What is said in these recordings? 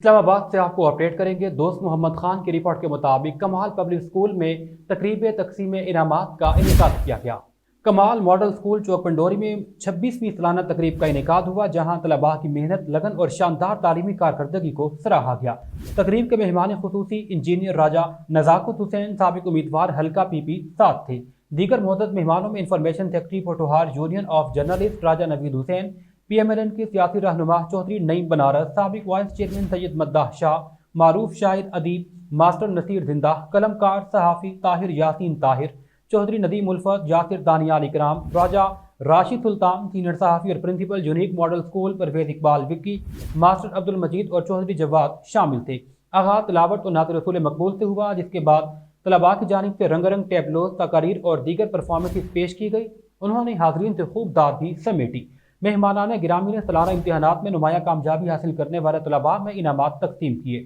اسلام آباد سے آپ کو اپڈیٹ کریں گے، دوست محمد خان کی رپورٹ کے مطابق کمال پبلک اسکول میں تقریب تقسیم انعامات کا انعقاد کیا گیا۔ کمال ماڈل اسکول چوک پنڈوری میں چھبیسویں سالانہ تقریب کا انعقاد ہوا، جہاں طلباء کی محنت، لگن اور شاندار تعلیمی کارکردگی کو سراہا گیا۔ تقریب کے مہمان خصوصی انجینئر راجہ نزاکت حسین سابق امیدوار حلقہ پی پی ساتھ تھے۔ دیگر معدد مہمانوں میں information secretary Potohar union of journalist Raja Naveed Hussain P M L N کی سیاسی رہنما چودھری نعیم بنارس، سابق وائس چیئرمین سید مداح شاہ، معروف شاعر ادیب، ماسٹر نصیر زندہ قلم کار صحافی طاہر یاسین طاہر چودھری ندیم الفت، یاسر دانیال اکرام راجہ راشد سلطان، سینئر صحافی اور principal unique model school Parvez Iqbal Vicky, master Abdul Majeed اور چودھری جواد شامل تھے۔ آغاز تلاوت اور نعت رسول مقبول سے ہوا، جس کے بعد طلباء کی جانب سے رنگ رنگ ٹیبلوز، تقاریر اور دیگر پرفارمنسز پیش کی گئی۔ انہوں نے حاضرین سے خوب داد بھی سمیٹی۔ مہمانان گرامی نے سالانہ امتحانات میں نمایاں کامیابی حاصل کرنے والے طلباء میں انعامات تقسیم کیے۔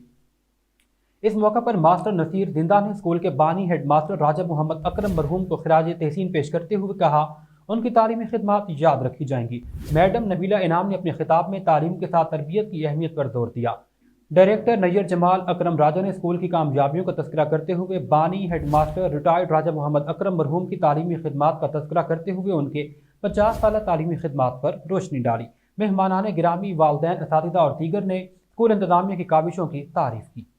اس موقع پر ماسٹر نصیر زندہ نے اسکول کے بانی ہیڈ ماسٹر راجہ محمد اکرم مرحوم کو خراج تحسین پیش کرتے ہوئے کہا، ان کی تعلیمی خدمات یاد رکھی جائیں گی۔ میڈم نبیلہ انعام نے اپنے خطاب میں تعلیم کے ساتھ تربیت کی اہمیت پر زور دیا۔ ڈائریکٹر نیئر جمال اکرم راجہ نے اسکول کی کامیابیوں کا تذکرہ کرتے ہوئے بانی head master retired Raja Muhammad Akram مرحوم کی تعلیمی خدمات کا تذکرہ کرتے ہوئے ان کے پچاس سالہ تعلیمی خدمات پر روشنی ڈالی۔ مہمانان گرامی والدین، اساتذہ اور دیگر نے اسکول انتظامیہ کی کاوشوں کی تعریف کی۔